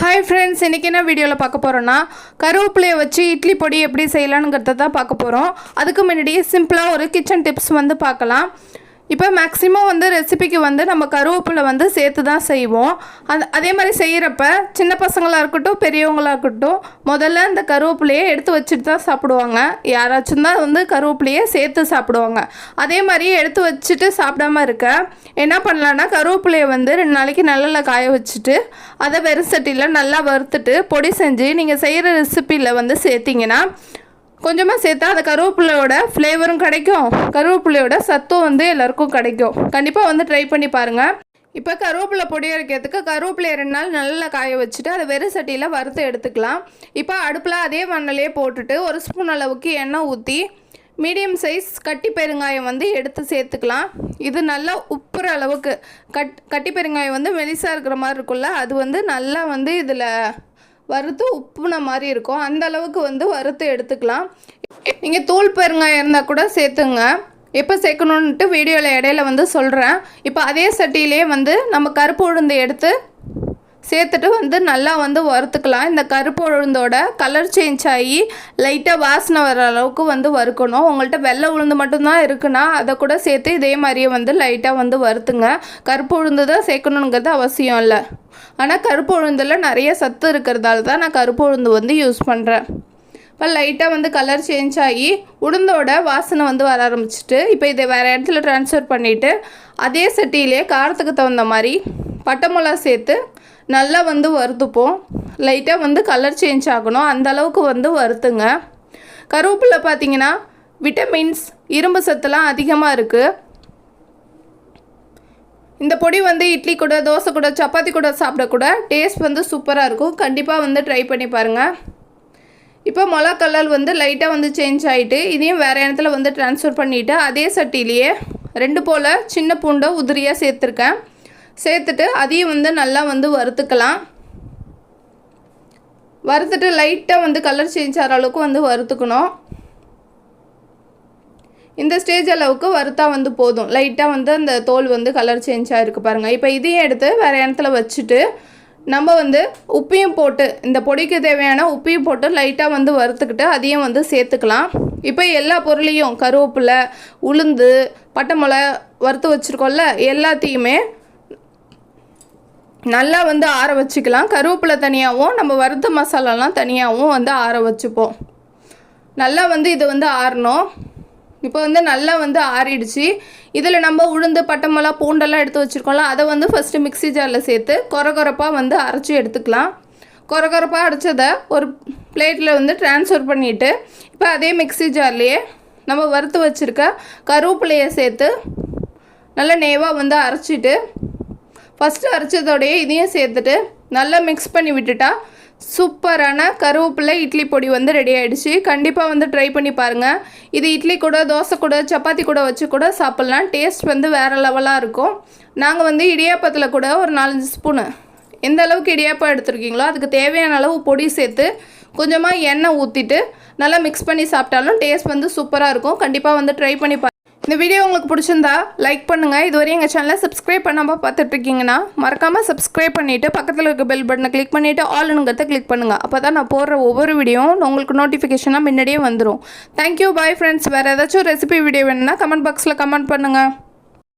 Hi friends இன்றைக்கி என்ன வீடியோவில் பார்க்க போகிறோன்னா கருவேப்பிலையை வச்சு இட்லி பொடி எப்படி செய்யலாங்கிறத தான் பார்க்க போகிறோம் அதுக்கு முன்னாடியே சிம்பிளாக ஒரு கிச்சன் டிப்ஸ் வந்து பார்க்கலாம். இப்போ மேக்ஸிமம் வந்து ரெசிபிக்கு வந்து நம்ம கருவேப்பிலை வந்து சேர்த்து தான் செய்வோம். அந்த அதே மாதிரி செய்கிறப்ப சின்ன பசங்களாக இருக்கட்டும் பெரியவங்களாக இருக்கட்டும் முதல்ல இந்த கருவேப்பிலையை எடுத்து வச்சுட்டு தான் சாப்பிடுவாங்க. யாராச்சும் தான் வந்து கருவேப்பிலையை சேர்த்து சாப்பிடுவாங்க. அதே மாதிரி எடுத்து வச்சுட்டு சாப்பிடாம இருக்க என்ன பண்ணலான்னா கருவேப்பிலையை வந்து ரெண்டு நாளைக்கு நல்லெண்ணெய் காய வச்சுட்டு அதை வெறும் சட்டியில் நல்லா வறுத்துட்டு பொடி செஞ்சு நீங்கள் செய்கிற ரெசிப்பியில் வந்து சேர்த்திங்கன்னா கொஞ்சமாக சேர்த்தா அந்த கருவேப்பிலையோட ஃப்ளேவரும் கிடைக்கும். கருவேப்பிலையோட சத்தும் வந்து எல்லாருக்கும் கிடைக்கும். கண்டிப்பாக வந்து ட்ரை பண்ணி பாருங்கள் இப்போ கருவேப்பிலை பொடி அரைக்கிறதுக்கு கருவேப்பிலையை ரெண்டு நாள் நல்லா காய வச்சுட்டு அதை வெறும் சட்டியில் வறுத்து எடுத்துக்கலாம். இப்போ அடுப்பில் அதே மண்ணிலே போட்டுட்டு ஒரு ஸ்பூன் அளவுக்கு எண்ணெய் ஊற்றி மீடியம் சைஸ் கட்டி பெருங்காயம் வந்து எடுத்து சேர்த்துக்கலாம். இது நல்லா உப்புற அளவுக்கு. கட் கட்டி பெருங்காயம் வந்து மெலிசாக இருக்கிற மாதிரி இருக்கும்ல அது வந்து நல்லா வந்து இதில் வறுத்து உப்புன மாதிரி இருக்கும். அந்த அளவுக்கு வந்து வறுத்து எடுத்துக்கலாம். நீங்கள் தூள் பெருங்காயம் இருந்தால் கூட சேர்த்துங்க. எப்போ சேர்க்கணுன்ட்டு வீடியோவில் இடையில வந்து சொல்கிறேன் இப்போ அதே சட்டியிலே வந்து நம்ம கருப்பு உளுந்து எடுத்து சேர்த்துட்டு வந்து நல்லா வந்து வறுத்துக்கலாம். இந்த கருப்பு உளுந்தோட கலர் சேஞ்ச் ஆகி லைட்டாக வாசனை வர அளவுக்கு வந்து வறுக்கணும். உங்கள்கிட்ட வெள்ளை உளுந்து மட்டும்தான் இருக்குன்னா அதை கூட சேர்த்து இதே மாதிரியே வந்து லைட்டாக வந்து வறுத்துங்க. கருப்பு உளுந்து தான் சேர்க்கணுங்கிறது அவசியம் இல்லை. ஆனால் கருப்பு உளுந்தில் நிறைய சத்து இருக்கிறதால தான் நான் கருப்பு உளுந்து வந்து யூஸ் பண்ணுறேன் இப்போ லைட்டாக வந்து கலர் சேஞ்ச் ஆகி உளுந்தோட வாசனை வந்து வர ஆரம்பிச்சிட்டு இப்போ இதை வேறு இடத்துல ட்ரான்ஸ்ஃபர் பண்ணிவிட்டு அதே சட்டியிலே காரத்துக்கு தகுந்த மாதிரி பட்டை மிளகா சேர்த்து நல்லா வந்து வறுத்துப்போம். லைட்டாக வந்து கலர் சேஞ்ச் ஆகணும். அந்த அளவுக்கு வந்து வறுத்துங்க. கருவேப்பிலை பார்த்தீங்கன்னா விட்டமின்ஸ் இரும்பு சத்துலாம் அதிகமாக இருக்குது இந்த பொடி வந்து இட்லி கூட தோசை கூட சப்பாத்தி கூட சாப்பிடக்கூட டேஸ்ட் வந்து சூப்பராக இருக்கும். கண்டிப்பாக வந்து ட்ரை பண்ணி பாருங்கள் இப்போ மிளகா கலர் வந்து லைட்டாக வந்து சேஞ்ச் ஆகிட்டு இதையும் வேறு இடத்துல வந்து ட்ரான்ஸ்ஃபர் பண்ணிவிட்டு அதே சட்டிலேயே ரெண்டு போல் சின்ன பூண்டை உதிரியாக சேர்த்துருக்கேன். சேர்த்துட்டு அதையும் வந்து நல்லா வந்து வறுத்துக்கலாம். வறுத்துட்டு லைட்டாக வந்து கலர் சேஞ்ச் ஆகிற அளவுக்கு வந்து வறுத்துக்கணும். இந்த ஸ்டேஜ் அளவுக்கு வறுத்தா வந்து போதும். லைட்டாக வந்து அந்த தோல் வந்து கலர் சேஞ்ச் ஆகிருக்கு பாருங்கள் இப்போ இதையும் எடுத்து வேறு இடத்துல வச்சுட்டு நம்ம வந்து உப்பையும் போட்டு இந்த பொடிக்கு தேவையான உப்பையும் போட்டு லைட்டாக வந்து வறுத்துக்கிட்டு அதையும் வந்து சேர்த்துக்கலாம். இப்போ எல்லா பொருளையும் கருவேப்பிலை உளுந்து பட்டை மிளகா வறுத்து வச்சுருக்கோம்ல எல்லாத்தையுமே நல்லா வந்து ஆற வச்சுக்கலாம். கருவேப்பிலை தனியாகவும் நம்ம வறுத்த மசாலாலாம் தனியாகவும் வந்து ஆற வச்சுப்போம். நல்லா வந்து இது வந்து ஆறணும். இப்போ வந்து நல்லா வந்து ஆறிடுச்சு. இதில் நம்ம உளுந்து பட்டமெல்லாம் பூண்டெல்லாம் எடுத்து வச்சுருக்கோம்ல அதை வந்து ஃபஸ்ட்டு மிக்ஸி ஜாரில் சேர்த்து கொரகொரப்பாக வந்து அரைச்சி எடுத்துக்கலாம். கொரகொரப்பாக அரைச்சதை ஒரு பிளேட்டில் வந்து ட்ரான்ஸ்ஃபர் பண்ணிவிட்டு இப்போ அதே மிக்ஸி ஜார்லேயே நம்ம வறுத்து வச்சுருக்க கருவேப்பிலையை சேர்த்து நல்லா நேவாக வந்து அரைச்சிட்டு ஃபஸ்ட்டு அரைச்சதோடையே இதையும் சேர்த்துட்டு நல்லா மிக்ஸ் பண்ணி விட்டுட்டா சூப்பரான கருவேப்பிலை இட்லி பொடி வந்து ரெடி ஆகிடுச்சு கண்டிப்பாக வந்து ட்ரை பண்ணி பாருங்கள் இது இட்லி கூட தோசை கூட சப்பாத்தி கூட வச்சு கூட சாப்பிட்லாம். டேஸ்ட் வந்து வேறு லெவலாக இருக்கும். நாங்கள் வந்து இடியாப்பத்தில் கூட ஒரு நாலஞ்சு ஸ்பூனு எந்த அளவுக்கு இடியாப்பம் எடுத்துருக்கீங்களோ அதுக்கு தேவையான அளவு பொடி சேர்த்து கொஞ்சமாக எண்ணெய் ஊற்றிட்டு நல்லா மிக்ஸ் பண்ணி சாப்பிட்டாலும் டேஸ்ட் வந்து சூப்பராக இருக்கும். கண்டிப்பாக வந்து ட்ரை பண்ணி பா இந்த வீடியோ உங்களுக்கு பிடிச்சிருந்தா லைக் பண்ணுங்கள் இதுவரை எங்கள் சேனலை சப்ஸ்கிரைப் பண்ணாமல் பார்த்துட்ருக்கீங்கன்னா மறக்காமல் சப்ஸ்கிரைப் பண்ணிவிட்டு பக்கத்தில் இருக்க பெல் பட்டனை கிளிக் பண்ணிவிட்டு ஆல்னுங்கிறத கிளிக் பண்ணுங்கள் அப்போ தான் நான் போடுற ஒவ்வொரு வீடியோவும் உங்களுக்கு நோட்டிஃபிகேஷனாக முன்னாடியே வந்துடும் தேங்க்யூ பாய் ஃப்ரெண்ட்ஸ் வேறு ஏதாச்சும் ரெசிபி வீடியோ வேணும்னா கமெண்ட் பாக்ஸில் கமெண்ட் பண்ணுங்கள்